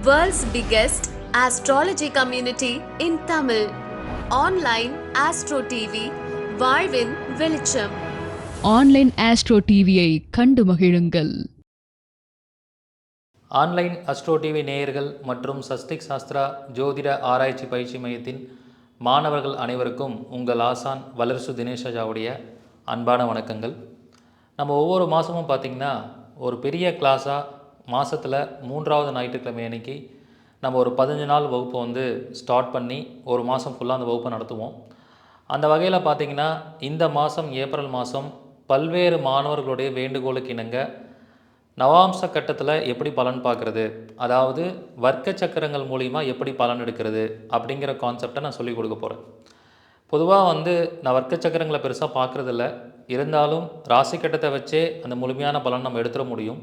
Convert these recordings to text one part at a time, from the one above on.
World's biggest astrology community in Tamil. Online Astro TV, வாழ்வின் வெளிச்சம் online astro டிவியை கண்டு மகிழுங்கள். ஆன்லைன் அஸ்ட்ரோ டிவி நேயர்கள் மற்றும் சஸ்திக் சாஸ்திரா ஜோதிட ஆராய்ச்சி பயிற்சி மையத்தின் மாணவர்கள் அனைவருக்கும் உங்கள் ஆசான் வளர்சு தினேஷாவுடைய அன்பான வணக்கங்கள். நம்ம ஒவ்வொரு மாதமும் பார்த்திங்கன்னா ஒரு பெரிய கிளாஸாக மாதத்தில் மூன்றாவது ஞாயிற்றுக்கிழமை அன்னைக்கு நம்ம ஒரு பதினஞ்சு நாள் வகுப்பை வந்து ஸ்டார்ட் பண்ணி ஒரு மாதம் ஃபுல்லாக அந்த வகுப்பை நடத்துவோம். அந்த வகையில் பார்த்திங்கன்னா இந்த மாதம் ஏப்ரல் மாதம் பல்வேறு மாணவர்களுடைய வேண்டுகோளுக்கு இணங்க நவாம்ச கட்டத்தில் எப்படி பலன் பார்க்குறது அதாவது வர்க்க சக்கரங்கள் மூலிமா எப்படி பலன் எடுக்கிறது அப்படிங்கிற கான்செப்டை நான் சொல்லிக் கொடுக்க போகிறேன் பொதுவாக வந்து நான் வர்க்க சக்கரங்களை பெருசாக பார்க்குறதில்ல இருந்தாலும் ராசி கட்டத்தை வச்சே அந்த முழுமையான பலன் நம்ம எடுத்துட முடியும்.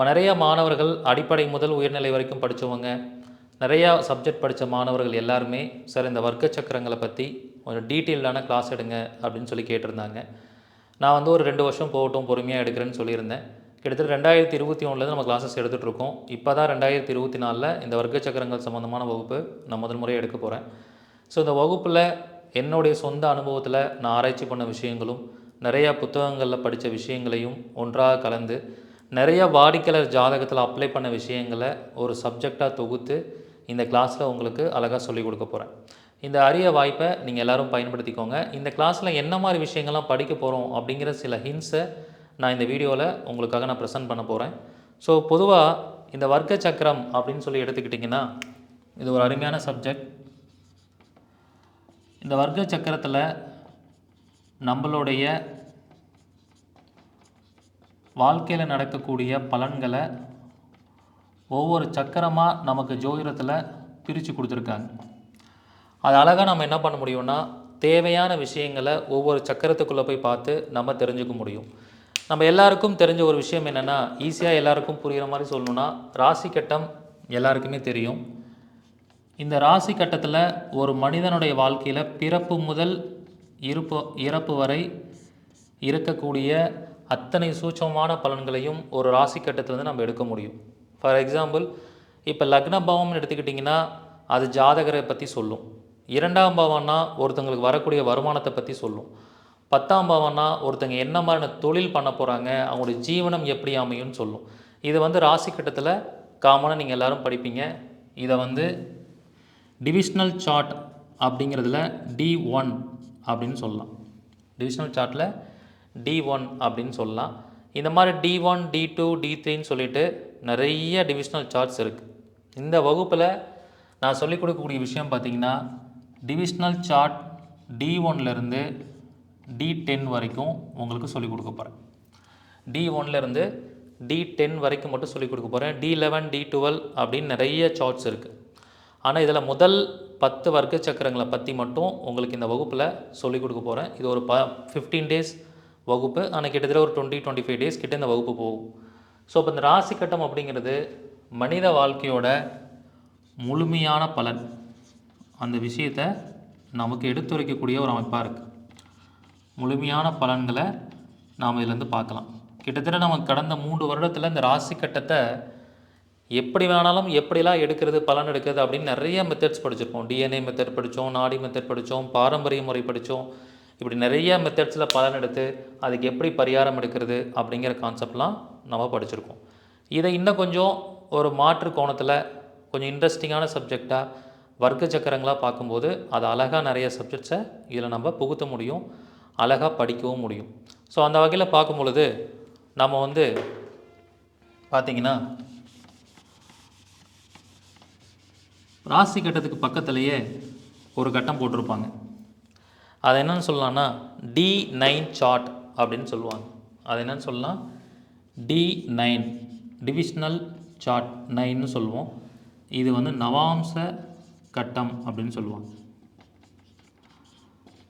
நிறைய மாணவர்கள் அடிப்படை முதல் உயர்நிலை வரைக்கும் படித்தவங்க நிறையா சப்ஜெக்ட் படித்த மாணவர்கள் எல்லாருமே சார் இந்த வர்க்க சக்கரங்களை பற்றி கொஞ்சம் டீட்டெயில்டான கிளாஸ் எடுங்க அப்படின்னு சொல்லி கேட்டிருந்தாங்க. நான் வந்து ஒரு ரெண்டு வருஷம் போகட்டும் பொறுமையாக எடுக்கிறேன்னு சொல்லியிருந்தேன். கிட்டத்தட்ட ரெண்டாயிரத்தி இருபத்தி ஒன்றுலேருந்து நம்ம கிளாஸஸ் எடுத்துகிட்ருக்கோம் இப்போ தான் ரெண்டாயிரத்தி இருபத்தி நாலில் இந்த வர்க்க சக்கரங்கள் சம்மந்தமான வகுப்பு நான் முதல் முறையாக எடுக்க போகிறேன் ஸோ இந்த வகுப்பில் என்னுடைய சொந்த அனுபவத்தில் நான் ஆராய்ச்சி பண்ண விஷயங்களும் நிறையா புத்தகங்களில் படித்த விஷயங்களையும் ஒன்றாக கலந்து நிறைய வாடிக்கையாளர் ஜாதகத்தில் அப்ளை பண்ண விஷயங்களை ஒரு சப்ஜெக்டாக தொகுத்து இந்த கிளாஸில் உங்களுக்கு அழகாக சொல்லிக் கொடுக்க போகிறேன் இந்த அரிய வாய்ப்பை நீங்கள் எல்லோரும் பயன்படுத்திக்கோங்க. இந்த கிளாஸில் என்ன மாதிரி விஷயங்கள்லாம் படிக்க போகிறோம் அப்படிங்கிற சில ஹிண்ட்ஸை நான் இந்த வீடியோவில் உங்களுக்காக நான் ப்ரெசென்ட் பண்ண போகிறேன் ஸோ பொதுவாக இந்த வர்க்க சக்கரம் அப்படின்னு சொல்லி எடுத்துக்கிட்டிங்கன்னா இது ஒரு அருமையான சப்ஜெக்ட் இந்த வர்க்க சக்கரத்தில் நம்மளுடைய வாழ்க்கையில் நடக்கக்கூடிய பலன்களை ஒவ்வொரு சக்கரமாக நமக்கு ஜோதிடத்தில் பிரித்து கொடுத்துருக்காங்க. அது அழகாக நம்ம என்ன பண்ண முடியும்னா தேவையான விஷயங்களை ஒவ்வொரு சக்கரத்துக்குள்ளே போய் பார்த்து நம்ம தெரிஞ்சுக்க முடியும். நம்ம எல்லாருக்கும் தெரிஞ்ச ஒரு விஷயம் என்னென்னா ஈஸியாக எல்லாருக்கும் புரிகிற மாதிரி சொல்லணும்னா ராசி கட்டம் எல்லாருக்குமே தெரியும். இந்த ராசி கட்டத்தில் ஒரு மனிதனுடைய வாழ்க்கையில் பிறப்பு முதல் இருப்பு இறப்பு வரை இருக்கக்கூடிய அத்தனை சூட்சமான பலன்களையும் ஒரு ராசி கட்டத்திலேருந்து நம்ம எடுக்க முடியும். ஃபார் எக்ஸாம்பிள் இப்போ லக்ன பாவம்னு எடுத்துக்கிட்டிங்கன்னா அது ஜாதகரை பற்றி சொல்லும். இரண்டாம் பாவம்னா ஒருத்தங்களுக்கு வரக்கூடிய வருமானத்தை பற்றி சொல்லும். பத்தாம் பாவம்னா ஒருத்தங்க என்ன மாதிரியான தொழில் பண்ண போகிறாங்க அவங்களுடைய ஜீவனம் எப்படி அமையும்னு சொல்லும். இது வந்து ராசி கட்டத்தில் காமனாக நீங்கள் எல்லோரும் படிப்பீங்க. இதை வந்து டிவிஷ்னல் சார்ட் அப்படிங்கிறதுல டி ஒன் அப்படின்னு சொல்லலாம். டிவிஷ்னல் சார்ட்டில் டி ஒன் அப்படின்னு சொல்லலாம். இந்த மாதிரி D one D two D த்ரீன்னு சொல்லிட்டு நிறைய டிவிஷ்னல் சார்ட்ஸ் இருக்குது இந்த வகுப்பில் நான் சொல்லிக் கொடுக்கக்கூடிய விஷயம் பார்த்தீங்கன்னா டிவிஷ்னல் சார்ட் டி ஒன்லேருந்து டி டென் வரைக்கும் உங்களுக்கு சொல்லிக் கொடுக்க போகிறேன் டி ஒன்லேருந்து டி டென் வரைக்கும் மட்டும் சொல்லிக் கொடுக்க போகிறேன் டி லெவன் டி டுவெல் அப்படின்னு நிறைய சார்ட்ஸ் இருக்குது ஆனால் இதில் முதல் பத்து வர்க்க சக்கரங்களை பற்றி மட்டும் உங்களுக்கு இந்த வகுப்பில் சொல்லிக் கொடுக்க போகிறேன் இது ஒரு ப ஃபிஃப்டீன் டேஸ் வகுப்பு. ஆனால் கிட்டத்தட்ட ஒரு டுவெண்ட்டி டுவெண்ட்டி ஃபைவ் டேஸ் கிட்ட இந்த வகுப்பு போகும். ஸோ இப்போ இந்த ராசி கட்டம் அப்படிங்கிறது மனித வாழ்க்கையோட முழுமையான பலன். அந்த விஷயத்தை நமக்கு எடுத்துரைக்கக்கூடிய ஒரு அமைப்பாக இருக்குது முழுமையான பலன்களை நாம் இதிலேருந்து பார்க்கலாம். கிட்டத்தட்ட நம்ம கடந்த மூன்று வருடத்தில் இந்த ராசி கட்டத்தை எப்படி வேணாலும் எப்படிலாம் எடுக்கிறது பலன் எடுக்கிறது அப்படின்னு நிறைய மெத்தட்ஸ் படிச்சிருப்போம். டிஎன்ஏ மெத்தட் படித்தோம் நாடி மெத்தட் படித்தோம் பாரம்பரிய முறை படித்தோம் இப்படி நிறைய மெத்தட்ஸில் பலன் எடுத்து அதுக்கு எப்படி பரிகாரம் எடுக்கிறது அப்படிங்கிற கான்செப்ட்லாம் நம்ம படிச்சிருக்கோம். இதை இன்னும் கொஞ்சம் ஒரு மாற்று கோணத்தில் கொஞ்சம் இன்ட்ரெஸ்டிங்கான சப்ஜெக்டாக வர்க்க சக்கரங்களாக பார்க்கும்போது அது அழகாக நிறைய சப்ஜெக்ட்ஸை இதில் நம்ம புகுத்த முடியும் அழகாக படிக்கவும் முடியும். ஸோ அந்த வகையில் பார்க்கும் பொழுது நம்ம வந்து பார்த்திங்கன்னா ராசி கட்டத்துக்கு பக்கத்துலேயே ஒரு கட்டம் போட்டிருப்பாங்க. அது என்னென்னு சொல்லலாம்னா டி நைன் சார்ட் அப்படின்னு சொல்லுவாங்க. அது என்னென்னு சொல்லலாம்? டி நைன் டிவிஷ்னல் சார்ட் நைன்னு சொல்லுவோம். இது வந்து நவாம்ச கட்டம் அப்படின்னு சொல்லுவாங்க.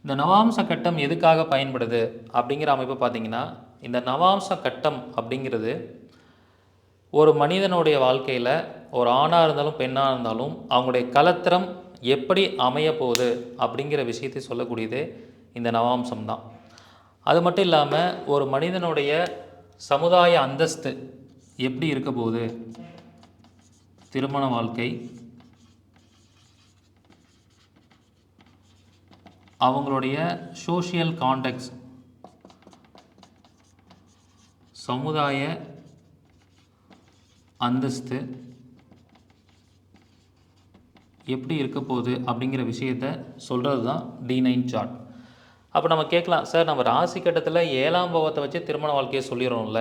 இந்த நவாம்ச கட்டம் எதுக்காக பயன்படுது அப்படிங்கிற அமைப்பு பார்த்தீங்கன்னா இந்த நவாம்ச கட்டம் அப்படிங்கிறது ஒரு மனிதனுடைய வாழ்க்கையில் ஒரு ஆணாக இருந்தாலும் பெண்ணாக இருந்தாலும் அவங்களுடைய கலத்திரம் எப்படி அமைய போகுது அப்படிங்கிற விஷயத்தை சொல்லக்கூடியது இந்த நவாம்சம் தான் அது மட்டும் இல்லாமல் ஒரு மனிதனுடைய சமுதாய அந்தஸ்து எப்படி இருக்க போகுது? திருமண வாழ்க்கை அவங்களுடைய சோஷியல் கான்டெக்ட்ஸ் சமுதாய அந்தஸ்து எப்படி இருக்க போகுது அப்படிங்கிற விஷயத்த சொல்கிறது தான் டி நைன் சார்ட் அப்போ நம்ம கேட்கலாம் சார் நம்ம ராசி கட்டத்தில் ஏழாம் பாவத்தை வச்சு திருமண வாழ்க்கையை சொல்லிடுறோம்ல.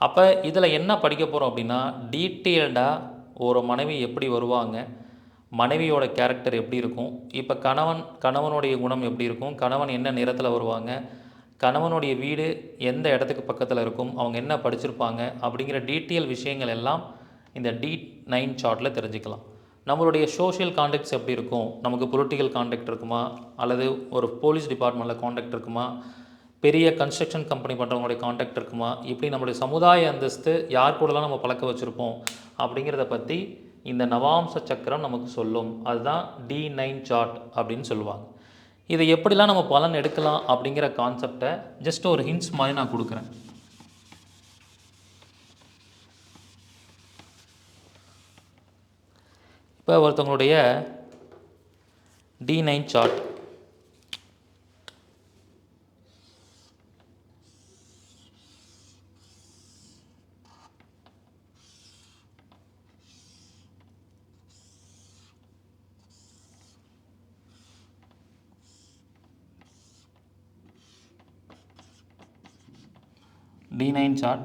அப்போ இதில் என்ன படிக்க போகிறோம் அப்படின்னா டீட்டெயில்டாக ஒரு மனைவி எப்படி வருவாங்க மனைவியோட கேரக்டர் எப்படி இருக்கும் இப்போ கணவன் கணவனுடைய குணம் எப்படி இருக்கும் கணவன் என்ன நிறத்தில் வருவாங்க கணவனுடைய வீடு எந்த இடத்துக்கு பக்கத்தில் இருக்கும் அவங்க என்ன படிச்சிருப்பாங்க அப்படிங்கிற டீட்டெயில் விஷயங்கள் எல்லாம் இந்த டி நைன் சார்ட்டில் தெரிஞ்சுக்கலாம். நம்மளுடைய சோஷியல் காண்டாக்ட்ஸ் எப்படி இருக்கும்? நமக்கு பொலிட்டிக்கல் காண்டாக்ட் இருக்குமா? அல்லது ஒரு போலீஸ் டிபார்ட்மெண்ட்டில் காண்டாக்ட் இருக்குமா? பெரிய கன்ஸ்ட்ரக்ஷன் கம்பெனி பண்ணுறவங்களுடைய காண்டாக்ட் இருக்குமா? இப்படி நம்மளுடைய சமுதாய அந்தஸ்து யார் கூடலாம் நம்ம பழக்க வச்சுருப்போம்? அப்படிங்கிறத பற்றி இந்த நவாம்ச சக்கரம் நமக்கு சொல்லும். அதுதான் டி நைன் சார்ட் அப்படின்னு சொல்லுவாங்க. இதை எப்படிலாம் நம்ம பலன் எடுக்கலாம் அப்படிங்கிற கான்செப்டை ஜஸ்ட் ஒரு ஹிண்ட்ஸ் மாதிரி நான் கொடுக்குறேன். இப்போ ஒருத்தவங்களுடைய D nine chart D nine chart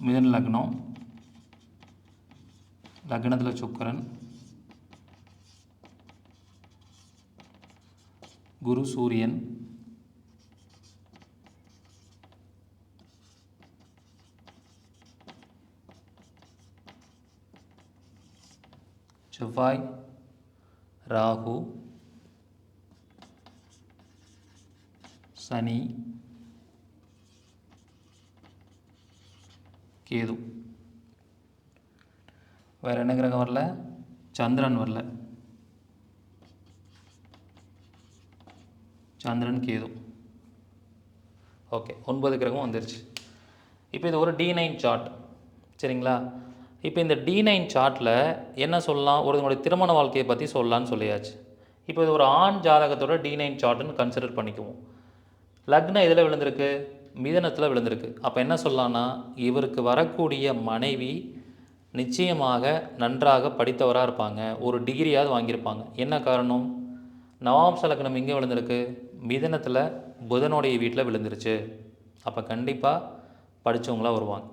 மிதன் லக்னம் லக்னத்தில் சுக்கரன் குரு சூரியன். செவ்வாய் ராகு சனி கேது. வேறு என்ன கிரகம் வரல? சந்திரன் வரல. சந்திரன் கேது. ஓகே ஒன்பது கிரகம் வந்துருச்சு. இப்போ இது ஒரு டி நைன் சார்ட் சரிங்களா? இப்போ இந்த டி நைன் சார்ட்டில் என்ன சொல்லலாம்? ஒருத்தனுடைய திருமண வாழ்க்கையை பற்றி சொல்லலாம்னு சொல்லியாச்சு. இப்போ இது ஒரு ஆண் ஜாதகத்தோட டி நைன் சார்ட்டுன்னு கன்சிடர் பண்ணிக்குவோம். லக்னம் எதில் விழுந்திருக்கு? மிதனத்தில் விழுந்திருக்கு. அப்போ என்ன சொல்லலான்னா இவருக்கு வரக்கூடிய மனைவி நிச்சயமாக நன்றாக படித்தவராக இருப்பாங்க. ஒரு டிகிரியாவது வாங்கியிருப்பாங்க. என்ன காரணம்? நவாம்ச லக்னம் எங்கே விழுந்திருக்கு? மிதனத்தில் புதனுடைய வீட்டில் விழுந்துருச்சு. அப்போ கண்டிப்பாக படித்தவங்களாக வருவாங்க.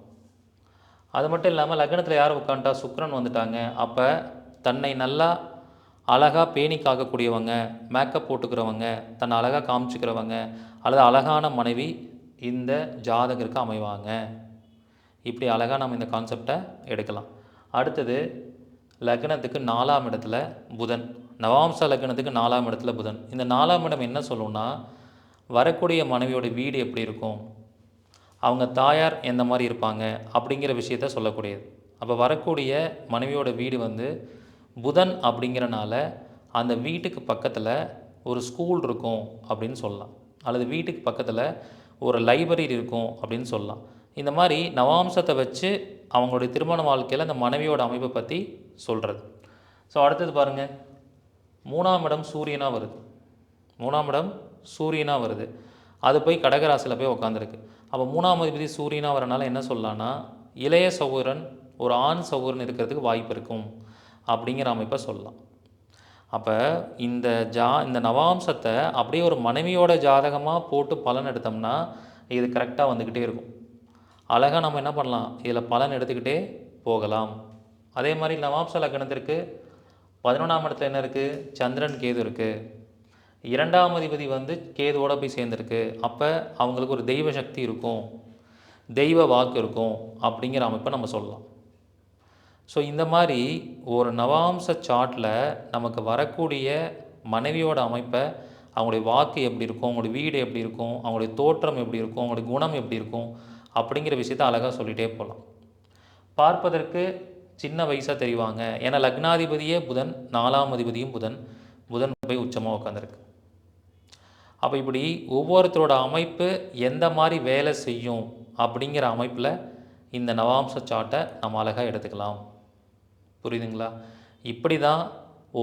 அது மட்டும் இல்லாமல் லக்னத்தில் யார் உட்காந்துட்டா சுக்கிரன் வந்துட்டாங்க. அப்போ தன்னை நல்லா அழகாக பேணி காக்கக்கூடியவங்க மேக்கப் போட்டுக்கிறவங்க தன்னை அழகாக காமிச்சிக்கிறவங்க அல்லது அழகான மனைவி இந்த ஜாதகருக்கு அமைவாங்க. இப்படி அழகாக நம்ம இந்த கான்செப்டை எடுக்கலாம். அடுத்தது லக்னத்துக்கு நாலாம் இடத்துல புதன். நவாம்ச லக்னத்துக்கு நாலாம் இடத்துல புதன். இந்த நாலாம் இடம் என்ன சொல்லணும்னா வரக்கூடிய மனைவியோட வீடு எப்படி இருக்கும்? அவங்க தாயார் எந்த மாதிரி இருப்பாங்க? அப்படிங்கிற விஷயத்த சொல்லக்கூடியது. அப்போ வரக்கூடிய மனைவியோட வீடு வந்து புதன் அப்படிங்கிறனால அந்த வீட்டுக்கு பக்கத்தில் ஒரு ஸ்கூல் இருக்கும் அப்படின்னு சொல்லலாம். அல்லது வீட்டுக்கு பக்கத்தில் ஒரு லைப்ரரி இருக்கும் அப்படின்னு சொல்லலாம். இந்த மாதிரி நவாம்சத்தை வச்சு அவங்களுடைய திருமண வாழ்க்கையில் அந்த மனைவியோட அமைப்பை பற்றி சொல்கிறது ஸோ அடுத்தது பாருங்கள் மூணாம் இடம் சூரியனாக வருது. மூணாம் இடம் சூரியனாக வருது. அது போய் கடகராசியில் போய் உக்காந்துருக்கு. அப்போ மூணாம் அதிபதி சூரியனாக வரனால என்ன சொல்லலாம்னா இளைய சகோதரன் ஒரு ஆண் சகோதரன் இருக்கிறதுக்கு வாய்ப்பு இருக்கும் அப்படிங்கிற அமைப்பை சொல்லலாம். அப்போ இந்த ஜா இந்த நவாம்சத்தை அப்படியே ஒரு மனைவியோட ஜாதகமாக போட்டு பலன் எடுத்தோம்னா இது கரெக்டாக வந்துக்கிட்டே இருக்கும். அழகாக நம்ம என்ன பண்ணலாம்? இதில் பலன் எடுத்துக்கிட்டே போகலாம். அதே மாதிரி நவாம்ச லக்னத்திற்கு பதினொன்றாம் இடத்துல என்ன இருக்குது சந்திரன் கேது இருக்குது இரண்டாம் அதிபதி வந்து கேதுவோட போய் சேர்ந்துருக்கு. அப்போ அவங்களுக்கு ஒரு தெய்வ சக்தி இருக்கும். தெய்வ வாக்கு இருக்கும் அப்படிங்கிற அமைப்பை நம்ம சொல்லலாம். ஸோ இந்த மாதிரி ஒரு நவாம்ச சார்ட்டில் நமக்கு வரக்கூடிய மனைவியோட அமைப்பை அவங்களுடைய வாக்கு எப்படி இருக்கும்? அவங்களுடைய வீடு எப்படி இருக்கும்? அவங்களுடைய தோற்றம் எப்படி இருக்கும்? அவங்களுடைய குணம் எப்படி இருக்கும்? அப்படிங்கிற விஷயத்த அழகாக சொல்லிகிட்டே போகலாம் பார்ப்பதற்கு சின்ன வயசாக தெரிவாங்க. ஏன்னா லக்னாதிபதியே புதன் நாலாம் அதிபதியும் புதன். புதன் போய் உச்சமாக உட்காந்துருக்கு அப்போ இப்படி ஒவ்வொருத்தரோட அமைப்பு எந்த மாதிரி வேலை செய்யும் அப்படிங்கிற அமைப்பில் இந்த நவாம்ச சார்ட்டை நம்ம அழகாக எடுத்துக்கலாம். புரியுதுங்களா? இப்படி தான்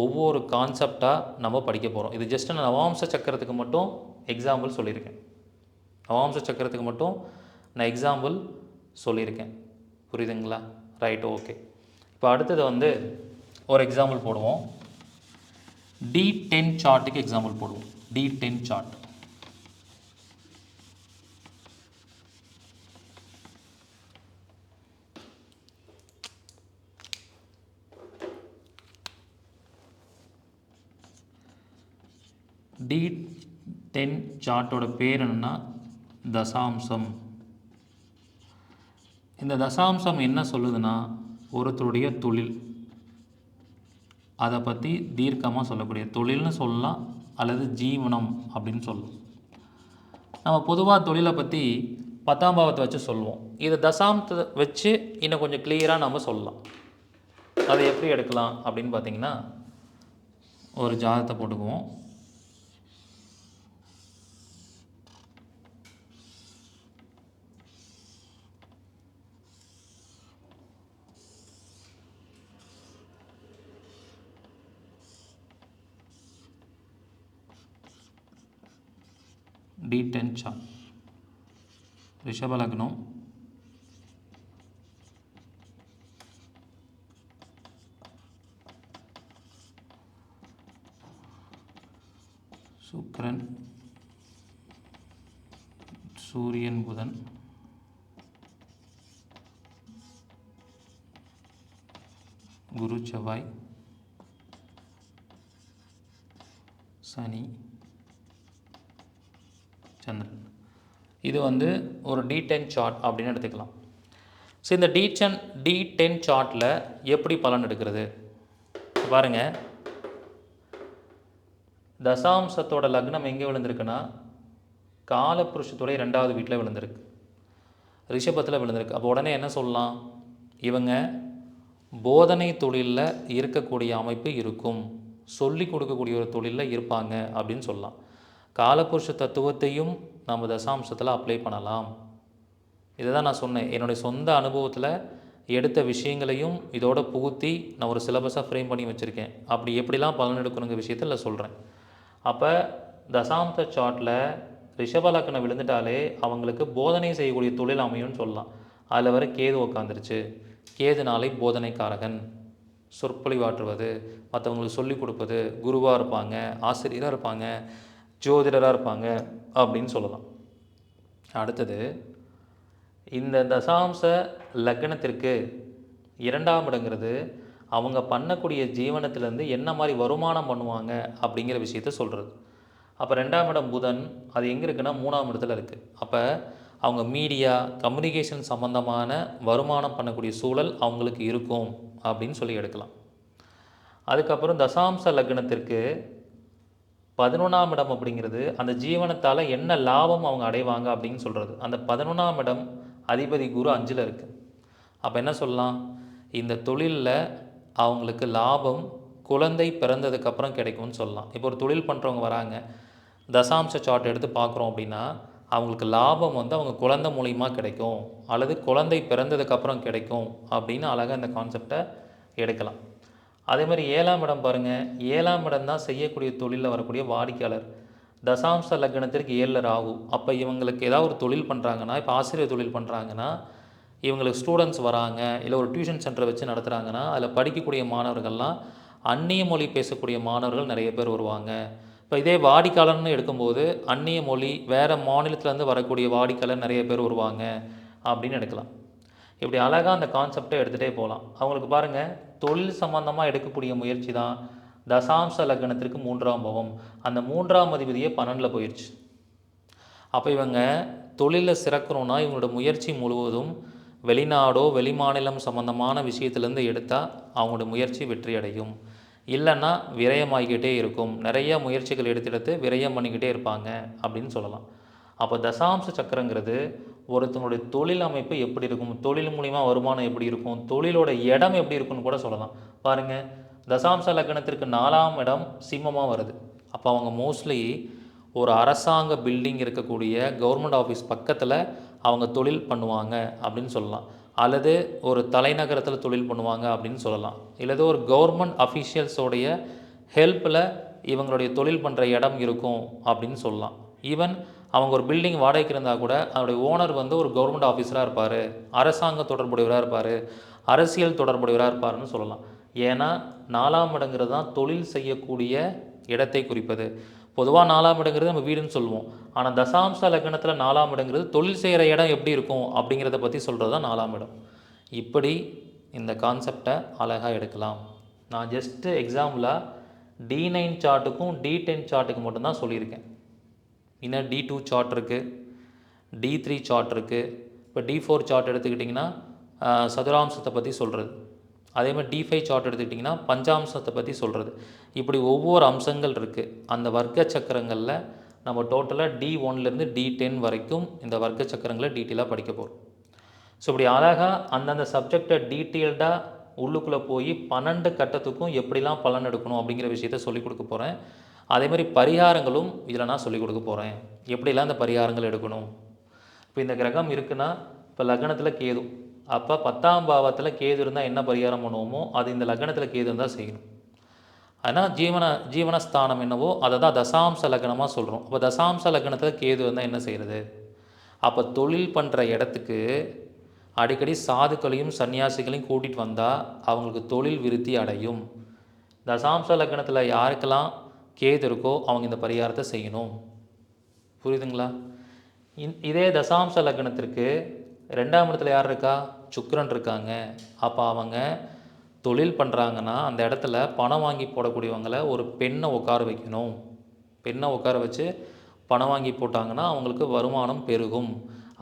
ஒவ்வொரு கான்செப்டாக நம்ம படிக்க போகிறோம் இது ஜஸ்ட் நான் நவாம்ச சக்கரத்துக்கு மட்டும் எக்ஸாம்பிள் சொல்லியிருக்கேன். நவாம்ச சக்கரத்துக்கு மட்டும் நான் எக்ஸாம்பிள் சொல்லியிருக்கேன். புரியுதுங்களா? ரைட் ஓகே இப்போ அடுத்தது வந்து ஒரு எக்ஸாம்பிள் போடுவோம். டி டென் சார்ட்டுக்கு எக்ஸாம்பிள் போடுவோம். D ten chart D ten சார்ட்டோட பேர் என்னென்னா தசாம்சம். இந்த தசாம்சம் என்ன சொல்லுதுன்னா ஒருத்தருடைய தொழில். அதை பற்றி தீர்க்கமாக சொல்லக்கூடிய தொழில்னு சொல்லலாம் அல்லது ஜீவனம் அப்படின்னு சொல்லலாம் நம்ம பொதுவாக தொழிலை பற்றி பத்தாம் பாவத்தை வச்சு சொல்லுவோம். இதை தசாம்சத்தை வச்சு இன்னும் கொஞ்சம் கிளியராக நம்ம சொல்லலாம். அதை எப்படி எடுக்கலாம் அப்படின்னு பார்த்தீங்கன்னா ஒரு ஜாதகத்தை போட்டுக்குவோம். டி டென் சார்ட் ரிஷப லக்னம் சுக்கிரன் சூரியன் புதன் குரு செவ்வாய் சனி சந்திரன் இது வந்து ஒரு டி டென் சார்ட் அப்படின்னு எடுத்துக்கலாம். ஸோ இந்த டி டென் டி டென் சார்ட்டில் எப்படி பலன் எடுக்கிறது? பாருங்கள் தசாம்சத்தோட லக்னம் எங்கே விழுந்திருக்குன்னா காலப்புருஷத்துடைய ரெண்டாவது வீட்டில் விழுந்திருக்கு. ரிஷபத்தில் விழுந்திருக்கு. அப்போ உடனே என்ன சொல்லலாம்? இவங்க போதனை தொழிலில் இருக்கக்கூடிய அமைப்பு இருக்கும். சொல்லி கொடுக்கக்கூடிய ஒரு தொழிலில் இருப்பாங்க அப்படின்னு சொல்லலாம். காலப்புருஷ தத்துவத்தையும் நம்ம தசாம்சத்தில் அப்ளை பண்ணலாம். இதை தான் நான் சொன்னேன். என்னுடைய சொந்த அனுபவத்தில் எடுத்த விஷயங்களையும் இதோட புகுத்தி நான் ஒரு சிலபஸாக ஃப்ரேம் பண்ணி வச்சுருக்கேன். அப்படி எப்படிலாம் பலன் எடுக்கணுங்க விஷயத்தில் சொல்கிறேன் அப்போ தசாம்ச சார்ட்டில் ரிஷபலக்கணம் விழுந்துட்டாலே அவங்களுக்கு போதனை செய்யக்கூடிய தொழில் அமையும்னு சொல்லலாம். அதில் வர கேது உக்காந்துருச்சு. கேதுனாலே போதனைக்காரகன். சொற்பொழிவாற்றுவது மற்றவங்களுக்கு சொல்லிக் கொடுப்பது குருவாக இருப்பாங்க ஆசிரியராக இருப்பாங்க ஜோதிடராக இருப்பாங்க அப்படின்னு சொல்லலாம். அடுத்தது இந்த தசாம்ச லக்னத்திற்கு இரண்டாம் இடங்கிறது அவங்க பண்ணக்கூடிய ஜீவனத்திலேருந்து என்ன மாதிரி வருமானம் பண்ணுவாங்க அப்படிங்கிற விஷயத்த சொல்கிறது அப்போ ரெண்டாம் இடம் புதன் அது எங்கே இருக்குன்னா மூணாம் இடத்துல இருக்குது அப்போ அவங்க மீடியா கம்யூனிகேஷன் சம்மந்தமான வருமானம் பண்ணக்கூடிய சூழல் அவங்களுக்கு இருக்கும் அப்படின்னு சொல்லி எடுக்கலாம். அதுக்கப்புறம் தசாம்ச லக்னத்திற்கு பதினொன்றாம் இடம் அப்படிங்கிறது அந்த ஜீவனத்தால் என்ன லாபம் அவங்க அடைவாங்க அப்படின்னு சொல்கிறது அந்த பதினொன்றாம் இடம் அதிபதி குரு அஞ்சில் இருக்குது அப்போ என்ன சொல்லலாம்? இந்த தொழிலில் அவங்களுக்கு லாபம் குழந்தை பிறந்ததுக்கப்புறம் கிடைக்கும்னு சொல்லலாம். இப்போ ஒரு தொழில் பண்ணுறவங்க வராங்க. தசாம்ச சார்ட் எடுத்து பார்க்குறோம் அப்படின்னா அவங்களுக்கு லாபம் வந்து அவங்க குழந்தை மூலிமா கிடைக்கும். அல்லது குழந்தை பிறந்ததுக்கப்புறம் கிடைக்கும் அப்படின்னு அழகாக இந்த கான்செப்டை எடுக்கலாம். அதே மாதிரி ஏழாம் இடம் பாருங்கள் ஏழாம் இடம் தான் செய்யக்கூடிய தொழிலில் வரக்கூடிய வாடிக்கையாளர். தசாம்ச லக்னத்திற்கு ஏழில் ராகு. அப்போ இவங்களுக்கு ஏதாவது ஒரு தொழில் பண்ணுறாங்கன்னா இப்போ ஆசிரியர் தொழில் பண்ணுறாங்கன்னா இவங்களுக்கு ஸ்டூடெண்ட்ஸ் வராங்க இல்லை ஒரு டியூஷன் சென்டரை வச்சு நடத்துகிறாங்கன்னா அதில் படிக்கக்கூடிய மாணவர்கள்லாம் அந்நிய மொழி பேசக்கூடிய மாணவர்கள் நிறைய பேர் வருவாங்க. இப்போ இதே வாடிக்கையாளர்னு எடுக்கும்போது அந்நிய மொழி வேறு மாநிலத்திலேருந்து வரக்கூடிய வாடிக்கையாளர் நிறைய பேர் வருவாங்க அப்படின்னு எடுக்கலாம். இப்படி அழகாக அந்த கான்செப்டை எடுத்துகிட்டே போகலாம். அவங்களுக்கு பாருங்கள் தொழில் சம்பந்தமாக எடுக்கக்கூடிய முயற்சி தான் தசாம்ச லக்னத்திற்கு மூன்றாம் பவம். அந்த மூன்றாம் அதிபதியே பன்னெண்டில் போயிடுச்சு அப்போ இவங்க தொழிலில் சிறக்கணும்னா இவங்களோட முயற்சி முழுவதும் வெளிநாடோ வெளிமாநிலம் சம்பந்தமான விஷயத்துலேருந்து எடுத்தால் அவங்களோட முயற்சி வெற்றி அடையும் இல்லைன்னா விரயமாகிக்கிட்டே இருக்கும். நிறைய முயற்சிகள் எடுத்து எடுத்து விரயம் பண்ணிக்கிட்டே இருப்பாங்க அப்படின்னு சொல்லலாம். அப்போ தசாம்ச சக்கரங்கிறது ஒருத்தனுடைய தொழில் அமைப்பு எப்படி இருக்கும்? தொழில் மூலிமா வருமானம் எப்படி இருக்கும்? தொழிலோட இடம் எப்படி இருக்கும்னு கூட சொல்லலாம். பாருங்கள் தசாம்ச லக்கணத்திற்கு நாலாம் இடம் சிம்மமாக வருது. அப்போ அவங்க மோஸ்ட்லி ஒரு அரசாங்க பில்டிங் இருக்கக்கூடிய கவர்மெண்ட் ஆஃபீஸ் பக்கத்தில் அவங்க தொழில் பண்ணுவாங்க அப்படின்னு சொல்லலாம். அல்லது ஒரு தலைநகரத்தில் தொழில் பண்ணுவாங்க அப்படின்னு சொல்லலாம். இல்லது ஒரு கவர்மெண்ட் அஃபீஷியல்ஸோடைய ஹெல்ப்பில் இவங்களுடைய தொழில் பண்ணுற இடம் இருக்கும் அப்படின்னு சொல்லலாம். ஈவன் அவங்க ஒரு பில்டிங் வாடகைக்கு இருந்தால் கூட அதோடைய ஓனர் வந்து ஒரு கவர்மெண்ட் ஆஃபீஸராக இருப்பார். அரசாங்க தொடர்புடையவராக இருப்பார். அரசியல் தொடர்புடையவராக இருப்பாருன்னு சொல்லலாம். ஏன்னா நாலாம் இடங்கிறது தான் தொழில் செய்யக்கூடிய இடத்தை குறிப்பது. பொதுவாக நாலாம் இடங்கிறது நம்ம வீடுன்னு சொல்லுவோம். ஆனால் தசாம்ச லக்னத்தில் நாலாம் இடங்கிறது தொழில் செய்கிற இடம் எப்படி இருக்கும் அப்படிங்கிறத பற்றி சொல்கிறது தான் நாலாம் இடம். இப்படி இந்த கான்செப்டை அழகாக எடுக்கலாம். நான் ஜஸ்ட்டு எக்ஸாம்பிளாக டி நைன் சார்ட்டுக்கும் டி டென் சார்ட்டுக்கு மட்டும்தான் சொல்லியிருக்கேன். இன்னும் டி டூ சார்ட் இருக்குது டி த்ரீ சார்ட் இருக்குது இப்போ டி ஃபோர் சார்ட் எடுத்துக்கிட்டிங்கன்னா சதுராம்சத்தை பற்றி சொல்கிறது அதே மாதிரி டி ஃபைவ் சார்ட் எடுத்துக்கிட்டிங்கன்னா பஞ்சாம்சத்தை பற்றி சொல்கிறது இப்படி ஒவ்வொரு அம்சங்கள் இருக்குது அந்த வர்க்க சக்கரங்களில் நம்ம டோட்டலாக டி ஒன்லேருந்து டி டென் வரைக்கும் இந்த வர்க்க சக்கரங்களை டீட்டெயிலாக படிக்க போகிறோம் ஸோ இப்படி அழகாக அந்தந்த சப்ஜெக்டை டீட்டெயில்டாக உள்ளுக்குள்ளே போய் பன்னெண்டு கட்டத்துக்கும் எப்படிலாம் பலன் எடுக்கணும் அப்படிங்கிற விஷயத்த சொல்லிக் கொடுக்க போகிறேன் அதே மாதிரி பரிகாரங்களும் இதில் நான் சொல்லிக் கொடுக்க போகிறேன். எப்படிலாம் இந்த பரிகாரங்கள் எடுக்கணும்? இப்போ இந்த கிரகம் இருக்குன்னா இப்போ லக்னத்தில் கேது. அப்போ பத்தாம் பாவத்தில் கேது இருந்தால் என்ன பரிகாரம் பண்ணுவோமோ அது இந்த லக்னத்தில் கேது இருந்தால் செய்யணும். ஆனால் ஜீவன ஜீவனஸ்தானம் என்னவோ அதை தான் தசாம்ச லக்னமாக சொல்கிறோம். அப்போ தசாம்ச லக்னத்தில் கேது இருந்தால் என்ன செய்கிறது? அப்போ தொழில் பண்ணுற இடத்துக்கு அடிக்கடி சாதுக்களையும் சன்னியாசிகளையும் கூட்டிகிட்டு வந்தால் அவங்களுக்கு தொழில் விருத்தி அடையும். தசாம்ச லக்னத்தில் யாருக்கெல்லாம் கேது இருக்கோ அவங்க இந்த பரிகாரத்தை செய்யணும். புரியுதுங்களா? இந் இதே தசாம்ச லக்னத்திற்கு ரெண்டாம் இடத்துல யார் இருக்கா? சுக்கரன் இருக்காங்க. அப்போ அவங்க தொழில் பண்ணுறாங்கன்னா அந்த இடத்துல பணம் வாங்கி போடக்கூடியவங்களை ஒரு பெண்ணை உட்கார வைக்கணும். பெண்ணை உட்கார வச்சு பணம் வாங்கி போட்டாங்கன்னா அவங்களுக்கு வருமானம் பெருகும்.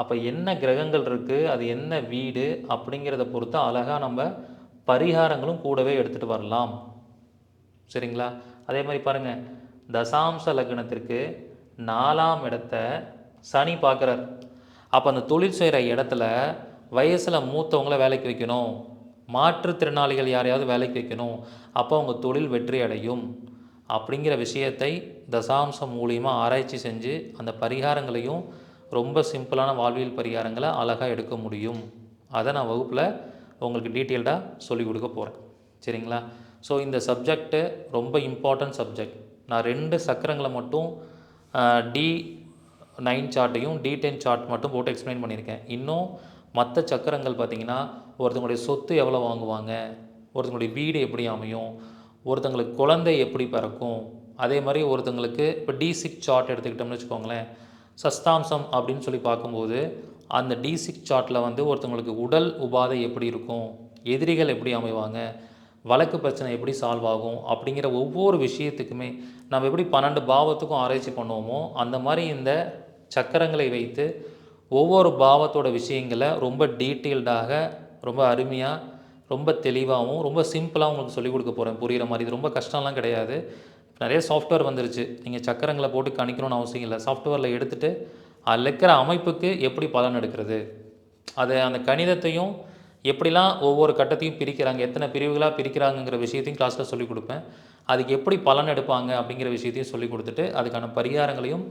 அப்போ என்ன கிரகங்கள் இருக்குது அது என்ன வீடு? அப்படிங்கிறத பொறுத்து அழகாக நம்ம பரிகாரங்களும் கூடவே எடுத்துகிட்டு வரலாம். சரிங்களா? அதே மாதிரி பாருங்கள் தசாம்ச லக்னத்திற்கு நாலாம் இடத்த சனி பார்க்குறார். அப்போ அந்த தொழில் செய்கிற இடத்துல வயசில் மூத்தவங்கள வேலைக்கு வைக்கணும். மாற்றுத்திறனாளிகள் யாரையாவது வேலைக்கு வைக்கணும். அப்போ அவங்க தொழில் வெற்றி அடையும். அப்படிங்கிற விஷயத்தை தசாம்சம் மூலியமாக ஆராய்ச்சி செஞ்சு அந்த பரிகாரங்களையும் ரொம்ப சிம்பிளான வாழ்வியல் பரிகாரங்களை அழகாக எடுக்க முடியும். அதை நான் வகுப்பில் உங்களுக்கு டீட்டெயில்டாக சொல்லிக் கொடுக்க போகிறேன் சரிங்களா? ஸோ இந்த சப்ஜெக்ட்டு ரொம்ப இம்பார்ட்டன்ட் சப்ஜெக்ட் நான் ரெண்டு சக்கரங்களை மட்டும் டி நைன் சார்ட்டையும் டி டென் சார்ட் மட்டும் போட்டு எக்ஸ்பிளைன் பண்ணியிருக்கேன். இன்னும் மற்ற சக்கரங்கள் பார்த்திங்கன்னா ஒருத்தங்களுடைய சொத்து எவ்வளோ வாங்குவாங்க ஒருத்தங்களுடைய வீடு எப்படி அமையும் ஒருத்தங்களுக்கு குழந்தை எப்படி பிறக்கும் அதே மாதிரி ஒருத்தங்களுக்கு இப்போ டி சிக்ஸ் சார்ட் எடுத்துக்கிட்டோம்னு வச்சுக்கோங்களேன் சஸ்தாம்சம் அப்படின்னு சொல்லி பார்க்கும்போது அந்த டி சிக்ஸ் சார்ட்டில் வந்து ஒருத்தங்களுக்கு உடல் உபாதை எப்படி இருக்கும் எதிரிகள் எப்படி அமைவாங்க வழக்கு பிரச்சனை எப்படி சால்வ் ஆகும் அப்படிங்கிற ஒவ்வொரு விஷயத்துக்குமே நம்ம எப்படி பன்னெண்டு பாவத்துக்கும் ஆராய்ச்சி பண்ணுவோமோ அந்த மாதிரி இந்த சக்கரங்களை வைத்து ஒவ்வொரு பாவத்தோட விஷயங்களை ரொம்ப டீட்டெயில்டாக ரொம்ப அருமையாக ரொம்ப தெளிவாகவும் ரொம்ப சிம்பிளாக உங்களுக்கு சொல்லிக் கொடுக்க போகிறேன் புரிகிற மாதிரி இது ரொம்ப கஷ்டம்லாம் கிடையாது. நிறைய சாஃப்ட்வேர் வந்துருச்சு. நீங்கள் சக்கரங்களை போட்டு கணிக்கணும்னு அவசியம் இல்லை. சாஃப்ட்வேரில் எடுத்துகிட்டு அதில் இருக்கிற அமைப்புக்கு எப்படி பலன் எடுக்கிறது? அது அந்த கணிதத்தையும் எப்படிலாம் ஒவ்வொரு கட்டத்தையும் பிரிக்கிறாங்க எத்தனை பிரிவுகளாக பிரிக்கிறாங்கங்கிற விஷயத்தையும் கிளாஸில் சொல்லிக் கொடுப்பேன். அதுக்கு எப்படி பலன் எடுப்பாங்க அப்படிங்கிற விஷயத்தையும் சொல்லிக் கொடுத்துட்டு அதுக்கான பரிகாரங்களையும்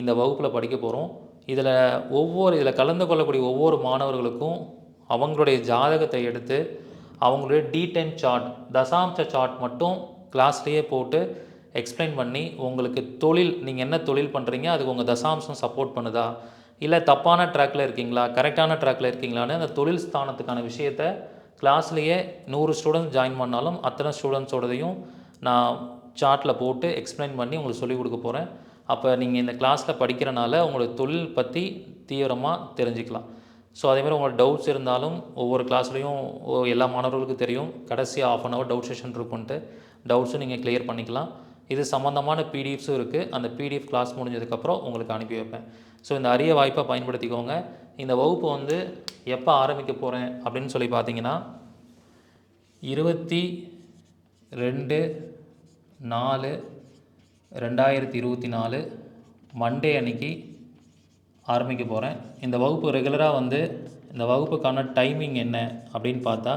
இந்த வகுப்பில் படிக்க போகிறோம் இதில் ஒவ்வொரு இதில் கலந்து கொள்ளக்கூடிய ஒவ்வொரு மாணவர்களுக்கும் அவங்களுடைய ஜாதகத்தை எடுத்து அவங்களுடைய டீடைன் சார்ட் தசாம்ச சார்ட் மட்டும் கிளாஸ்லேயே போட்டு எக்ஸ்பிளைன் பண்ணி உங்களுக்கு தொழில் நீங்கள் என்ன தொழில் பண்ணுறீங்க அதுக்கு உங்கள் தசாம்சம் சப்போர்ட் பண்ணுதா? இல்லை தப்பான ட்ராக்கில் இருக்கீங்களா? கரெக்டான ட்ராக்கில் இருக்கீங்களான்னு அந்த தொழில் ஸ்தானத்துக்கான விஷயத்த கிளாஸ்லேயே நூறு ஸ்டூடெண்ட்ஸ் ஜாயின் பண்ணாலும் அத்தனை ஸ்டூடெண்ட்ஸோடதையும் நான் சார்ட்டில் போட்டு எக்ஸ்பிளைன் பண்ணி உங்களுக்கு சொல்லிக் கொடுக்க போகிறேன் அப்போ நீங்கள் இந்த கிளாஸில் படிக்கிறனால உங்களோட தொழில் பற்றி தீவிரமாக தெரிஞ்சுக்கலாம். ஸோ அதேமாதிரி உங்களோட டவுட்ஸ் இருந்தாலும் ஒவ்வொரு கிளாஸ்லேயும் எல்லா மாணவர்களுக்கும் தெரியும். கடைசி half an hour doubt session இருக்குன்ட்டு டவுட்ஸும் நீங்கள் கிளியர் பண்ணிக்கலாம். இது சம்மந்தமான பிடிஎஃப்ஸும் இருக்குது அந்த பிடிஎஃப் கிளாஸ் முடிஞ்சதுக்கப்புறம் உங்களுக்கு அனுப்பி வைப்பேன். ஸோ இந்த அரிய வாய்ப்பை பயன்படுத்திக்கோங்க. இந்த வகுப்பு வந்து எப்போ ஆரம்பிக்க போகிறேன் அப்படின்னு சொல்லி பார்த்தீங்கன்னா இருபத்தி ரெண்டு நாலு ரெண்டாயிரத்தி இருபத்தி நாலு மண்டே அன்னைக்கு ஆரம்பிக்க போகிறேன் இந்த வகுப்பு ரெகுலராக வந்து இந்த வகுப்புக்கான டைமிங் என்ன அப்படின்னு பார்த்தா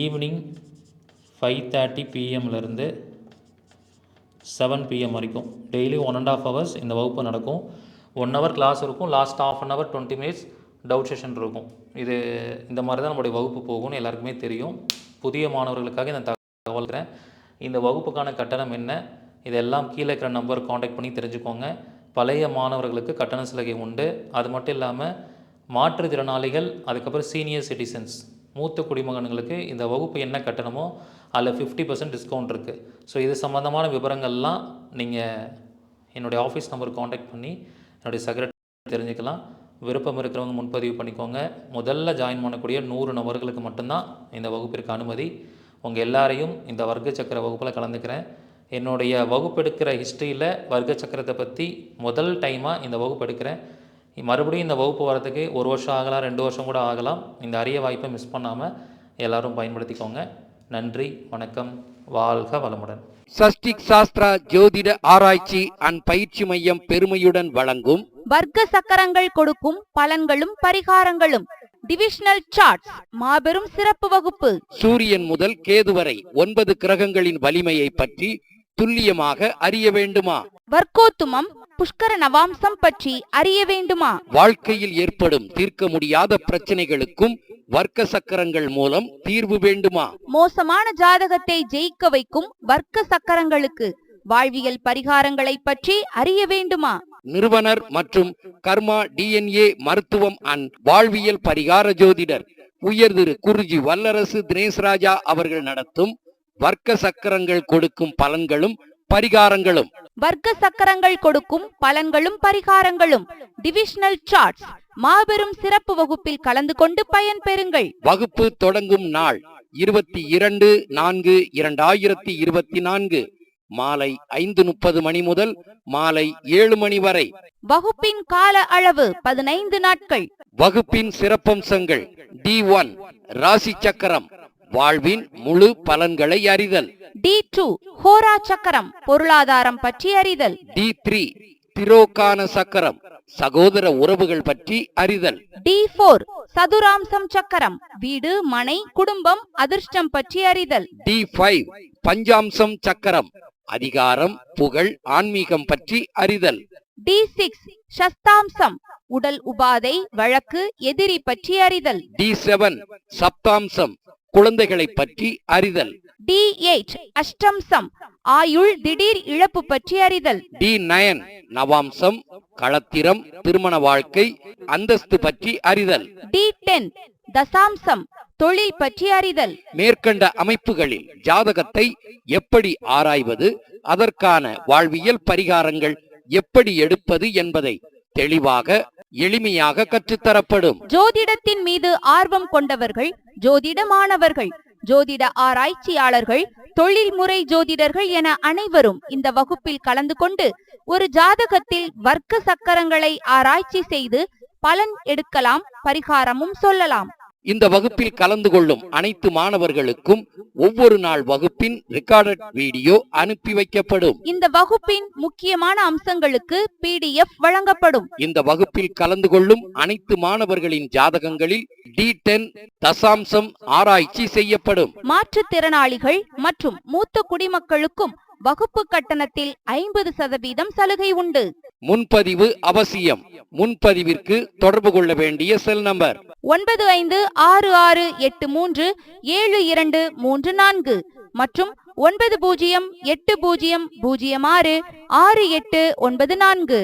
ஈவினிங் ஃபைவ் தேர்ட்டி பிஎம்லேருந்து செவன் பிஎம் வரைக்கும். Daily one and half hours இந்த வகுப்பு நடக்கும். ஒன் ஹவர் கிளாஸ் இருக்கும். Last half an hour twenty minutes doubt session இருக்கும். இது இந்த மாதிரி தான் நம்மளுடைய வகுப்பு போகும்னு எல்லாருக்குமே தெரியும். புதிய மாணவர்களுக்காக இந்த தகவல்கிறேன் இந்த வகுப்புக்கான கட்டணம் என்ன? இதெல்லாம் கீழே இருக்கிற நம்பர் காண்டாக்ட் பண்ணி தெரிஞ்சுக்கோங்க. பழைய மாணவர்களுக்கு கட்டண சலுகை உண்டு. அது மட்டும் இல்லாமல் மாற்றுத்திறனாளிகள் அதுக்கப்புறம் சீனியர் சிட்டிசன்ஸ் மூத்த குடிமகன்களுக்கு இந்த வகுப்பு என்ன கட்டணமோ அதில் ஃபிஃப்டி பர்சன்ட் டிஸ்கவுண்ட் இருக்குது ஸோ இது சம்மந்தமான விவரங்கள்லாம் நீங்கள் என்னுடைய ஆஃபீஸ் நம்பர் காண்டாக்ட் பண்ணி என்னுடைய செக்ரட்டரி தெரிஞ்சுக்கலாம். விருப்பம் இருக்கிறவங்க முன்பதிவு பண்ணிக்கோங்க. முதல்ல ஜாயின் பண்ணக்கூடிய நூறு நபர்களுக்கு மட்டும்தான் இந்த வகுப்பிற்கு அனுமதி. உங்கள் எல்லாரையும் இந்த வர்க்க சக்கர வகுப்பில் கலந்துக்கிறேன். என்னுடைய வகுப்பு எடுக்கிற ஹிஸ்ட்ரியில் வர்க்க சக்கரத்தை பற்றி முதல் டைமாக இந்த வகுப்பு எடுக்கிறேன். மறுபடியும் இந்த வகுப்பு வரதுக்கு ஒரு வருஷம் ஆகலாம் ரெண்டு வருஷம் கூட ஆகலாம். இந்த அரிய வாய்ப்பை மிஸ் பண்ணாமல் எல்லோரும் பயன்படுத்திக்கோங்க. நன்றி வணக்கம் வாழ்க வளமுடன். சஷ்டிக் சாஸ்திரா ஜோதிட ஆராய்ச்சி அண்ட் பயிற்சி மையம் பெருமையுடன் வழங்கும் வர்க்க சக்கரங்கள் கொடுக்கும் பலன்களும் பரிகாரங்களும். டிவிஷனல் சார்ட்ஸ் மாபெரும் சிறப்பு வகுப்பு. சூரியன் முதல் கேது வரை ஒன்பது கிரகங்களின் வலிமையை பற்றி துல்லியமாக அறிய வேண்டுமா? வர்க்கோத்துமம் புஷ்கர நவாம்சம் பற்றி அறிய வேண்டுமா? வாழ்க்கையில் ஏற்படும் தீர்க்க முடியாத பிரச்சனைகளுக்கும் வர்க்க சக்கரங்கள் மூலம் தீர்வு வேண்டுமா? மோசமான ஜாதகத்தை ஜெயிக்க வைக்கும் வர்க்க சக்கரங்களுக்கு வாழ்வியல் பரிகாரங்களை பற்றி அறிய வேண்டுமா? நிறுவனர் மற்றும் கர்மா டிஎன்ஏ மருத்துவம் அண்ட் வாழ்வியல் பரிகார ஜோதிடர் உயர் திரு குருஜி வல்லரசு தினேஷ்ராஜா அவர்கள் நடத்தும் வர்க்க சக்கரங்கள் கொடுக்கும் பலன்களும் பரிகாரங்களும். வர்க்க சக்கரங்கள் கொடுக்கும் பலன்களும் பரிகாரங்களும். டிவிஷனல் சார்ட்ஸ் மாபெரும் சிறப்பு வகுப்பில் கலந்து கொண்டு பயன்பெறுங்கள் வகுப்பு தொடங்கும் நாள் இருபத்தி இரண்டு நான்கு இரண்டாயிரத்தி இருபத்தி நான்கு மாலை ஐந்து முப்பது மணி முதல் மாலை ஏழு மணி வரை. வகுப்பின் கால அளவு பதினைந்து நாட்கள். வகுப்பின் சிறப்பம்சங்கள் டி ஒன் ராசி சக்கரம் வாழ்வின் முழு பலன்களை அறிதல். டி டூ ஹோரா சக்கரம் பொருளாதாரம் பற்றி அறிதல். டி த்ரீ திரோகான சக்கரம் சகோதர உறவுகள் பற்றி அறிதல். டி போர் சதுராம்சம் சக்கரம் வீடு மனை குடும்பம் அதிர்ஷ்டம் பற்றி அறிதல். டி ஃபைவ் பஞ்சாம்சம் சக்கரம் அதிகாரம் புகழ் ஆன்மீகம் பற்றி அறிதல். டி சிக்ஸ் சஸ்தாம்சம் உடல் உபாதை வழக்கு எதிரி பற்றி அறிதல். டி செவன் சப்தாம்சம் குழந்தைகளை பற்றி அறிதல். டி எயிட் அஷ்டம்சம் ஆயுள் திடீர் இழப்பு பற்றி அறிதல். டி நயன் நவாம்சம் களத்திரம் திருமண வாழ்க்கை அந்தஸ்து பற்றி அறிதல். டி டென் தசாம்சம் தொழில் பற்றி அறிதல். மேற்கண்ட அமைப்புகளில் ஜாதகத்தை எப்படி ஆராய்வது அதற்கான வாழ்வியல் பரிகாரங்கள் எப்படி எடுப்பது என்பதை தெளிவாக எளிமையாக கற்றுத்தரப்படும். ஜோதிடத்தின் மீது ஆர்வம் கொண்டவர்கள் ஜோதிட மாணவர்கள் ஜோதிட ஆராய்ச்சியாளர்கள் தொழில்முறை ஜோதிடர்கள் என அனைவரும் இந்த வகுப்பில் கலந்து கொண்டு ஒரு ஜாதகத்தில் வர்க்க சக்கரங்களை ஆராய்ச்சி செய்து பலன் எடுக்கலாம் பரிகாரமும் சொல்லலாம். இந்த வகுப்பில் கலந்து கொள்ளும் அனைத்து மாணவர்களுக்கும் ஒவ்வொரு நாள் வகுப்பின் ரெக்கார்டட் வீடியோ அனுப்பி வைக்கப்படும். இந்த வகுப்பின் முக்கியமான அம்சங்களுக்கு பிடிஎஃப் வழங்கப்படும். இந்த வகுப்பில் கலந்து கொள்ளும் அனைத்து மாணவர்களின் ஜாதகங்களில் டி டென் தசாம்சம் ஆராய்ச்சி செய்யப்படும். மாற்றுத்திறனாளிகள் மற்றும் மூத்த குடிமக்களுக்கும் வகுப்பு கட்டணத்தில் ஐம்பது சதவீதம் சலுகை உண்டு. முன்பதிவு அவசியம். முன்பதிவிற்கு தொடர்பு கொள்ள வேண்டிய செல் நம்பர் ஒன்பது ஐந்து ஆறு ஆறு எட்டு மூன்று ஏழு இரண்டு மூன்று நான்கு மற்றும் ஒன்பது பூஜ்ஜியம் எட்டு பூஜ்ஜியம் பூஜ்ஜியம் ஆறு ஆறு எட்டு ஒன்பது நான்கு.